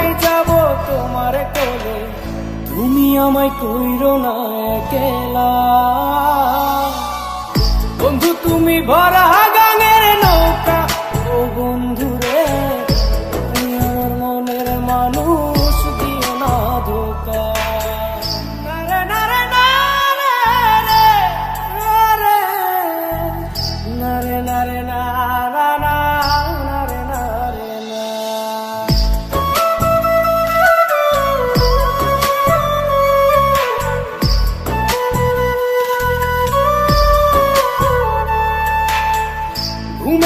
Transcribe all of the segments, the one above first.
যাব তোমার কোলে। তুমি আমায় কইরো না একলা।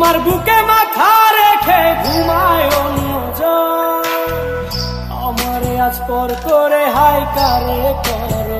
তোমার বুকে মাথা রেখে ঘুমায় অন্যজন। আমারে আজ পর করে হাই কারে করো।